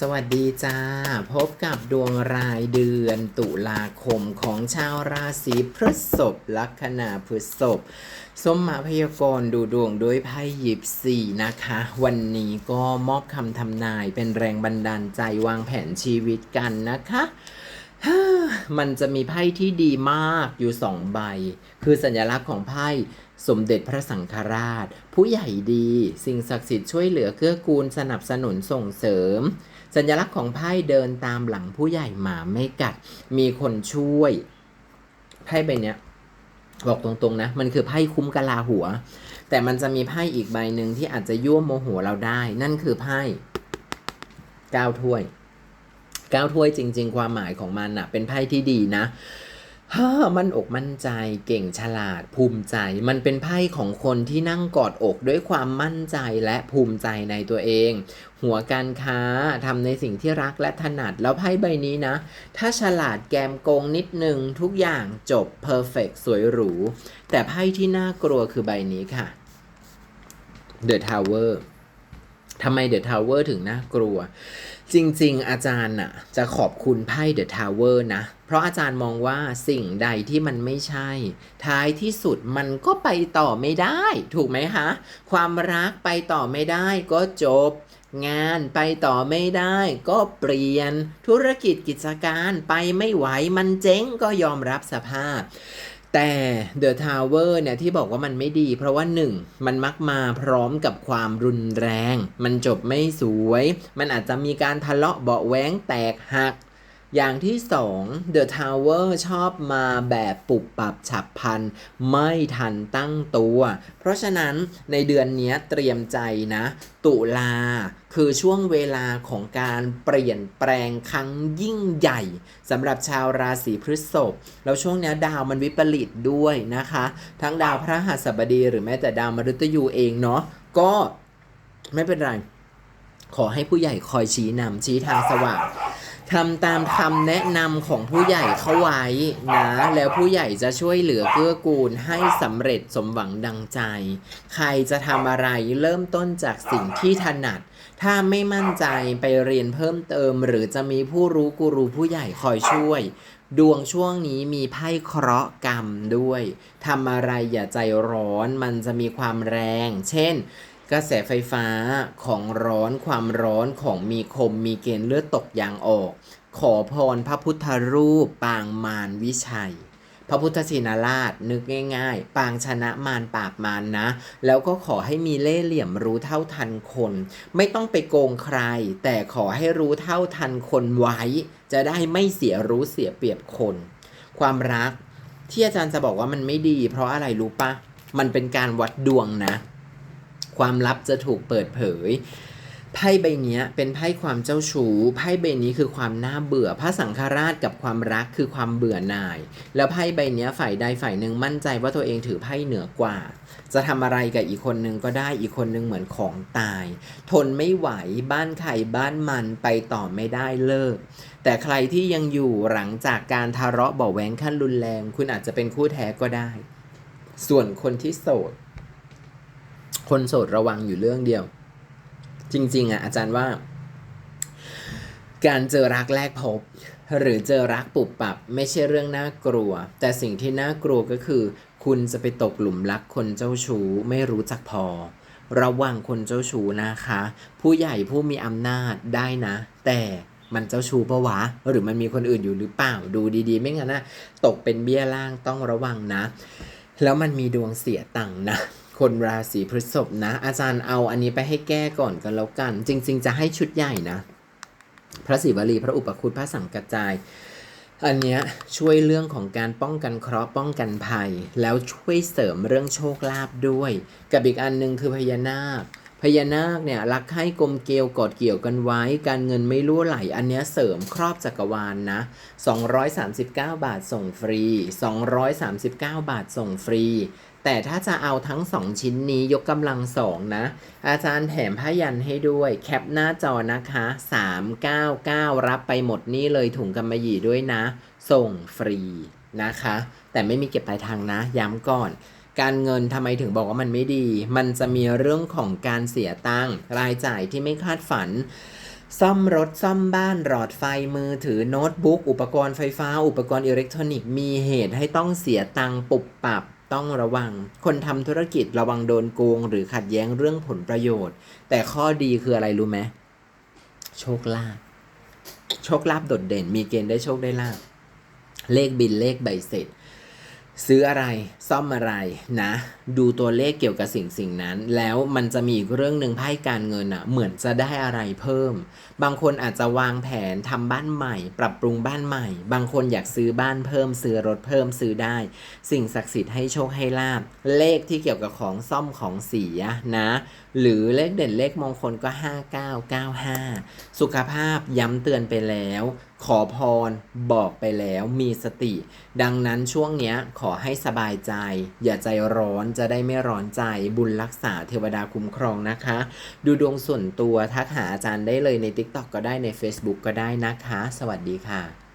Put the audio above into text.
สวัสดีจ้า พบกับดวงรายเดือนตุลาคมของชาวราศีพฤษภลัคนาพฤษภสมมาพยากรณ์ดูดวงด้วยไพ่หยิบสี่นะคะ วันนี้ก็มอบคำทำนายเป็นแรงบันดาลใจวางแผนชีวิตกันนะคะมันจะมีไพ่ที่ดีมากอยู่สองใบ คือสัญลักษณ์ของไพ่สมเด็จพระสังฆราช ผู้ใหญ่ดี สิ่งศักดิ์สิทธิ์ช่วยเหลือเกื้อกูลสนับสนุนส่งเสริม สัญลักษณ์ของไพ่เดินตามหลังผู้ใหญ่หมาไม่กัด มีคนช่วยไพ่ใบเนี้ยบอกตรงๆนะ มันคือไพ่คุ้มกะลาหัว แต่มันจะมีไพ่อีกใบหนึ่งที่อาจจะยั่วโมโหเราได้ นั่นคือไพ่ก้าวถ้วยก้าวถ้วยจริง ๆ ความหมายของมันน่ะ เป็นไพ่ที่ดีนะ ฮ้อมันอกมั่นใจเก่งฉลาดภูมิใจ มันเป็นไพ่ของคนที่นั่งกอดอกด้วยความมั่นใจและภูมิใจในตัวเอง หัวการค้าทำในสิ่งที่รักและถนัดแล้วไพ่ใบนี้นะ ถ้าฉลาดแกมโกงนิดนึงทุกอย่างจบเพอร์เฟกสวยหรู แต่ไพ่ที่น่ากลัวคือใบนี้ค่ะ The Tower ทำไม The Tower ถึงน่ากลัว จริง ๆ อาจารย์น่ะจะขอบคุณไพ่ The Tower นะ เพราะอาจารย์มองว่าสิ่งใดที่มันไม่ใช่ ท้ายที่สุดมันก็ไปต่อไม่ได้ ถูกไหมคะ ความรักไปต่อไม่ได้ก็จบ งานไปต่อไม่ได้ก็เปลี่ยน ธุรกิจกิจการไปไม่ไหวมันเจ๊งก็ยอมรับสภาพ แต่ The Tower เนี่ยที่บอกว่ามันไม่ดี เพราะว่า 1. มันมักมาพร้อมกับความรุนแรง มันจบไม่สวย มันอาจจะมีการทะเลาะเบาแหวงแตกหัก อย่างที่ 2 The Tower ชอบมาแบบปุบปับฉับพลัน ไม่ทันตั้งตัว เพราะฉะนั้นในเดือนนี้เตรียมใจนะ ตุลาคือช่วงเวลาของการเปลี่ยนแปลงครั้งยิ่งใหญ่สำหรับชาวราศีพฤษภแล้วช่วงนี้ดาวมันวิปริตด้วยนะคะ ทั้งดาวพระหัสบดีหรือแม้แต่ดาวมฤตยูเองเนาะก็ไม่เป็นไรขอให้ผู้ใหญ่คอยชี้นำชี้ทางสว่าง ทำตามคำแนะนำของผู้ใหญ่เขาไว้นะ แล้วผู้ใหญ่จะช่วยเหลือเกื้อกูลให้สำเร็จสมหวังดังใจ ใครจะทำอะไรเริ่มต้นจากสิ่งที่ถนัด ถ้าไม่มั่นใจไปเรียนเพิ่มเติม หรือจะมีผู้รู้กูรูผู้ใหญ่คอยช่วย ดวงช่วงนี้มีไพ่เคราะห์กรรมด้วยทำอะไรอย่าใจร้อนมันจะมีความแรง เช่น กระแสไฟฟ้าของร้อนความร้อนของมีคมมีเกณฑ์เลือดตกยางออก ขอพรพระพุทธรูป ปางมารวิชัย พระพุทธชินราชนึกง่ายๆ ปางชนะมารปราบมารนะ แล้วก็ขอให้มีเล่เหลี่ยมรู้เท่าทันคน ไม่ต้องไปโกงใคร แต่ขอให้รู้เท่าทันคนไว้ จะได้ไม่เสียรู้เสียเปรียบคน ความรักที่อาจารย์จะบอกว่ามันไม่ดี เพราะอะไรรู้ปะมันเป็นการวัดดวงนะ ความลับจะถูกเปิดเผยไพ่ใบนี้เป็นไพ่ความเจ้าชู้ไพ่ใบนี้คือความน่าเบื่อพระสังฆราชกับความรักคือความเบื่อหน่าย แล้วไพ่ใบนี้ฝ่ายใดฝ่ายหนึ่งมั่นใจว่าตัวเองถือไพ่เหนือกว่า จะทำอะไรกับอีกคนนึงก็ได้อีกคนนึงเหมือนของตาย ทนไม่ไหวบ้านใครบ้านมันไปต่อไม่ได้เลิก แต่ใครที่ยังอยู่หลังจากการทะเลาะเบาะแวงขั้นรุนแรง คุณอาจจะเป็นคู่แท้ก็ได้ ส่วนคนที่โสด คนโสดระวังอยู่เรื่องเดียว จริง ๆอะอาจารย์ว่า การเจอรักแรกพบ หรือเจอรักปุบปับ ไม่ใช่เรื่องน่ากลัว แต่สิ่งที่น่ากลัวก็คือ คุณจะไปตกหลุมรักคนเจ้าชู้ไม่รู้จักพอ ระวังคนเจ้าชู้นะคะ ผู้ใหญ่ผู้มีอำนาจได้นะ แต่มันเจ้าชู้ปะวะ หรือมันมีคนอื่นอยู่หรือเปล่าดูดีๆ ไม่งั้นนะตกเป็นเบี้ยล่างต้องระวังนะ แล้วมันมีดวงเสียตังค์นะ คนราศีพฤษภนะ อาจารย์เอาอันนี้ไปให้แก้ก่อนกันแล้วกัน จริง ๆ จะให้ชุดใหญ่นะ พระศิวลีพระอุปคุตพระสังกัจจาย อันเนี้ยช่วยเรื่องของการป้องกันเคราะห์ป้องกันภัย แล้วช่วยเสริมเรื่องโชคลาภด้วย กับอีกอันหนึงคือพญานาคพญานาคเนี่ยรักให้กลมเกลียวกอดเกี่ยวกันไว้ การเงินไม่รั่วไหล อันเนี้ยเสริมครอบจักรวาลนะ239 บาทส่งฟรี 239 บาทส่งฟรี แต่ถ้าจะเอาทั้ง 2 ชิ้นนี้ยกกำลังสองนะ อาจารย์แถมผ้ายันให้ด้วย แคปหน้าจอนะคะ 399 รับไปหมดนี่เลยถุงกำมะหยี่ด้วยนะ ส่งฟรีนะคะ แต่ไม่มีเก็บปลายทางนะ ย้ำก่อน การเงินทำไมถึงบอกว่ามันไม่ดี มันจะมีเรื่องของการเสียตังค์รายจ่ายที่ไม่คาดฝันซ่อมรถซ่อมบ้านหลอดไฟมือถือโน้ตบุ๊กอุปกรณ์ไฟฟ้า อุปกรณ์อิเล็กทรอนิกส์มีเหตุให้ต้องเสียตังค์ปุบปับ ต้องระวัง คนทำธุรกิจระวังโดนโกง หรือขัดแย้งเรื่องผลประโยชน์ แต่ข้อดีคืออะไรรู้ไหมโชคลาภโชคลาภโดดเด่น มีเกณฑ์ได้โชคได้ลาภเลขบินเลขใบเสร็จ ซื้ออะไรซ่อมอะไรนะ ดูตัวเลขเกี่ยวกับสิ่งสิ่งนั้น แล้วมันจะมีอีกเรื่องหนึ่งไพ่การเงินอะ่ะเหมือนจะได้อะไรเพิ่ม บางคนอาจจะวางแผนทำบ้านใหม่ ปรับปรุงบ้านใหม่ บางคนอยากซื้อบ้านเพิ่ม ซื้อรถเพิ่มซื้อได้ สิ่งศักดิ์สิทธิ์ให้โชคให้ลาบเลขที่เกี่ยวกับของซ่อมของเสียนะ หรือเลขเด่นเลขมงคลก็ 5995 สุขภาพย้ำเตือนไปแล้ว ขอพรบอกไปแล้วมีสติ ดังนั้นช่วงเนี้ยขอให้สบายใจ อย่าใจร้อนจะได้ไม่ร้อนใจบุญรักษาเทวดาคุ้มครองนะคะ ดูดวงส่วนตัวทักหาอาจารย์ได้เลยใน TikTok ก็ได้ใน Facebook ก็ได้นะคะ สวัสดีค่ะ